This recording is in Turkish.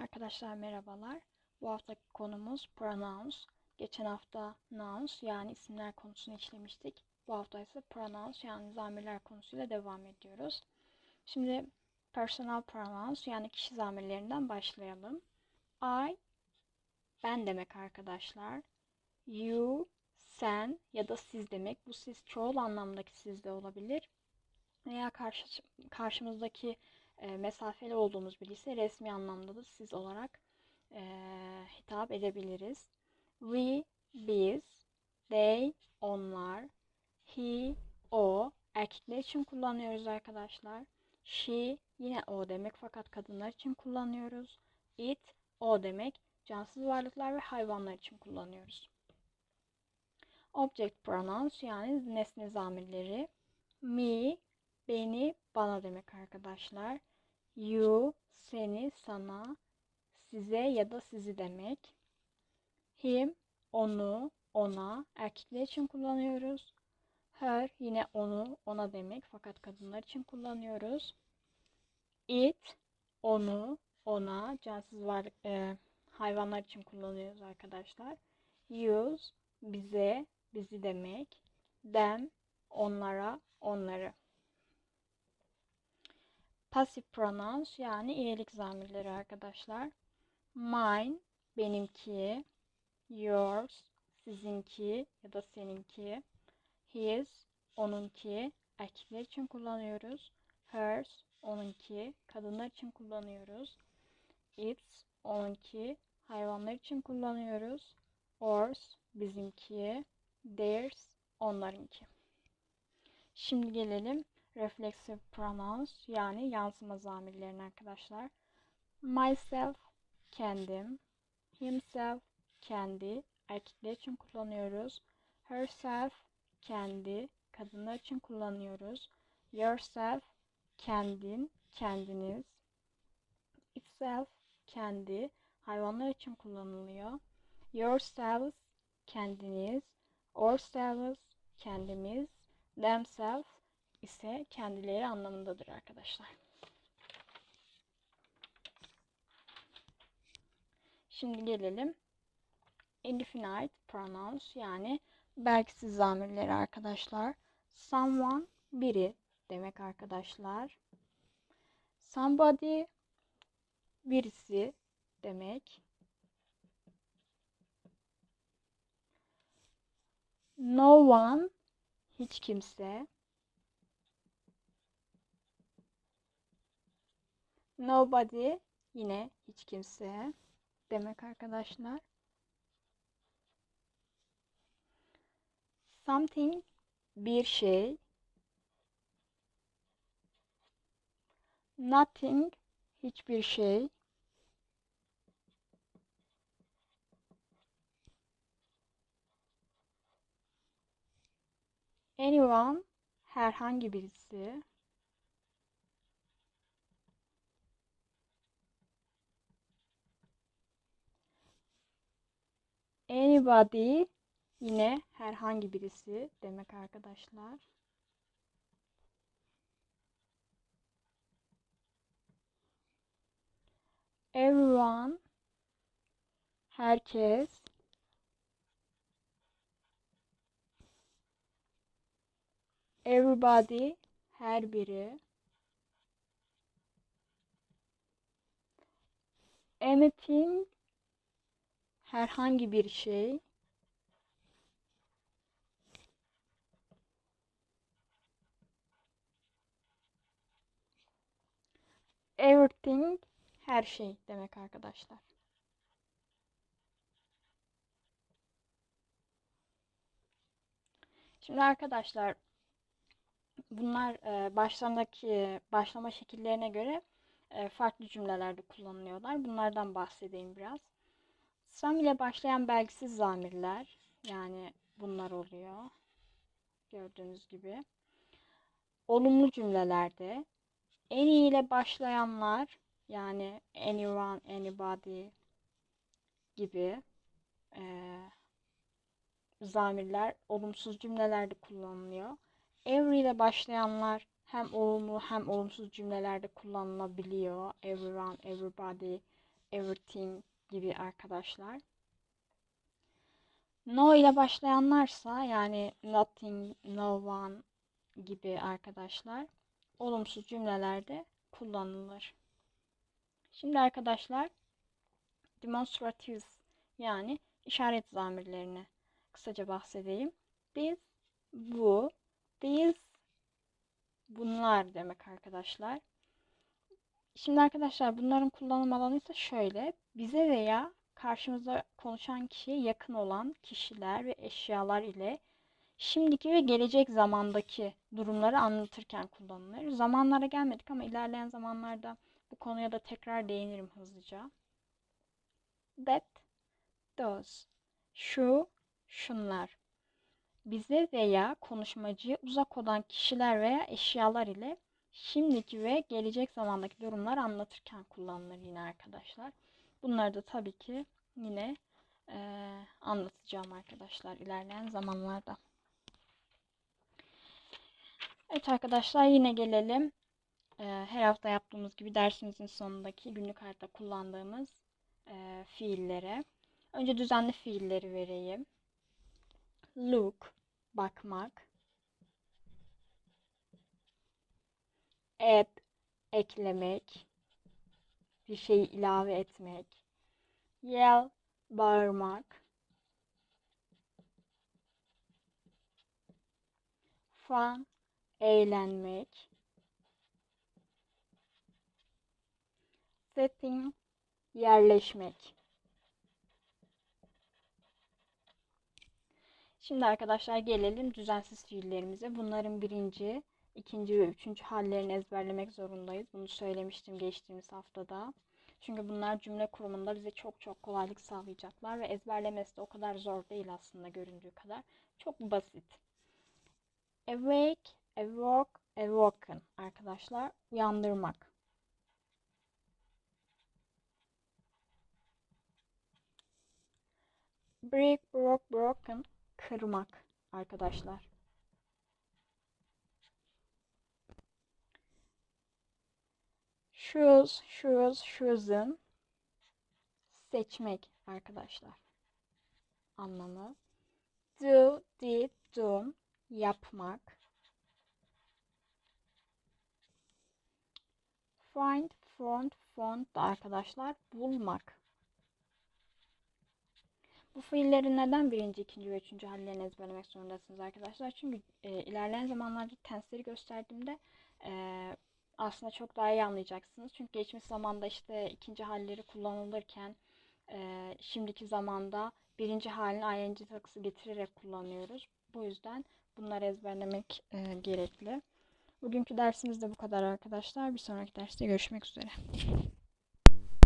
Arkadaşlar merhabalar. Bu haftaki konumuz pronouns. Geçen hafta nouns yani isimler konusunu işlemiştik. Bu hafta ise pronouns yani zamirler konusuyla devam ediyoruz. Şimdi personal pronouns yani kişi zamirlerinden başlayalım. I, ben demek arkadaşlar. You, sen ya da siz demek. Bu siz çoğul anlamdaki siz de olabilir. Veya karşı, karşımızdaki e, mesafeli olduğumuz biri resmi anlamda da siz olarak e, hitap edebiliriz. We, biz, they, onlar, he, o, erkekler için kullanıyoruz arkadaşlar. She, yine o demek fakat kadınlar için kullanıyoruz. It, o demek cansız varlıklar ve hayvanlar için kullanıyoruz. Object pronouns yani nesne zamirleri. Me, beni, bana demek arkadaşlar. You, seni, sana, size ya da sizi demek. Him, onu, ona, erkekler için kullanıyoruz. Her, yine onu, ona demek fakat kadınlar için kullanıyoruz. It, onu, ona, cansız varlık, e, hayvanlar için kullanıyoruz arkadaşlar. Use, bize, bizi demek. Them, onlara, onları. Pasif pronouns yani iyilik zamirleri arkadaşlar. Mine, benimki. Yours, sizinki ya da seninki. His, onunki. Erkekler için kullanıyoruz. Hers, onunki. Kadınlar için kullanıyoruz. Its, onunki. Hayvanlar için kullanıyoruz. Ours, bizimki. Theirs, onlarınki. Şimdi gelelim reflexive pronouns yani yansıma zamirlerine arkadaşlar. Myself, kendim. Himself, kendi. Erkekler için kullanıyoruz. Herself, kendi. Kadınlar için kullanıyoruz. Yourself, kendin, kendiniz. Itself, kendi. Hayvanlar için kullanılıyor. Yourselves, kendiniz. Ourselves, kendimiz. Themselves, ise kendileri anlamındadır arkadaşlar. Şimdi gelelim indefinite pronouns yani belgisiz zamirleri arkadaşlar. Someone biri demek arkadaşlar. Somebody birisi demek. No one hiç kimse. Nobody yine hiç kimse demek arkadaşlar. Something bir şey. Nothing hiçbir şey. Anyone herhangi birisi. Anybody yine herhangi birisi demek arkadaşlar. Everyone herkes Everybody her biri Anything herhangi bir şey everything her şey demek arkadaşlar. Şimdi arkadaşlar bunlar e, başlarındaki başlama şekillerine göre e, farklı cümlelerde kullanılıyorlar. Bunlardan bahsedeyim biraz. Sam ile başlayan belgisiz zamirler yani bunlar oluyor. Gördüğünüz gibi. Olumlu cümlelerde en iyi ile başlayanlar yani anyone, anybody gibi e, zamirler olumsuz cümlelerde kullanılıyor. Every ile başlayanlar hem olumlu hem olumsuz cümlelerde kullanılabiliyor. Everyone, everybody, everything gibi arkadaşlar. No ile başlayanlarsa yani nothing, no one gibi arkadaşlar olumsuz cümlelerde kullanılır. Şimdi arkadaşlar demonstratives yani işaret zamirlerini kısaca bahsedeyim. Biz, bu, these, bunlar demek arkadaşlar. Şimdi arkadaşlar bunların kullanım alanı ise şöyle. Bize veya karşımızda konuşan kişiye yakın olan kişiler ve eşyalar ile şimdiki ve gelecek zamandaki durumları anlatırken kullanılır. Zamanlara gelmedik ama ilerleyen zamanlarda bu konuya da tekrar değinirim hızlıca. That, those, şu, şunlar. Bize veya konuşmacıya uzak olan kişiler veya eşyalar ile şimdiki ve gelecek zamandaki durumlar anlatırken kullanılır yine arkadaşlar. Bunları da tabii ki yine e, anlatacağım arkadaşlar ilerleyen zamanlarda. Evet arkadaşlar yine gelelim. E, her hafta yaptığımız gibi dersimizin sonundaki günlük hayatta kullandığımız e, fiillere. Önce düzenli fiilleri vereyim. Look, bakmak. Add, eklemek. Bir şeyi ilave etmek. Yell, bağırmak. Fun, eğlenmek. Setting, yerleşmek. Şimdi arkadaşlar gelelim düzensiz fiillerimize. Bunların birinci, ikinci ve üçüncü hallerini ezberlemek zorundayız. Bunu söylemiştim geçtiğimiz haftada. Çünkü bunlar cümle kurumunda bize çok çok kolaylık sağlayacaklar ve ezberlemesi de o kadar zor değil aslında göründüğü kadar. Çok basit. Awake, awoke, awoken arkadaşlar uyandırmak. Break, broke, broken kırmak arkadaşlar. Shoes, shoes, shoes'ın seçmek arkadaşlar. Anlamı. Do, did, done yapmak. Find, found, found da arkadaşlar bulmak. Bu fiillerin neden birinci, ikinci ve üçüncü hallerini ezberlemek zorundasınız arkadaşlar? Çünkü e, ilerleyen zamanlarda tensleri gösterdiğimde e, aslında çok daha iyi anlayacaksınız. Çünkü geçmiş zamanda işte ikinci halleri kullanılırken e, şimdiki zamanda birinci halini ing takısı getirerek kullanıyoruz. Bu yüzden bunları ezberlemek e, gerekli. Bugünkü dersimiz de bu kadar arkadaşlar. Bir sonraki derste görüşmek üzere.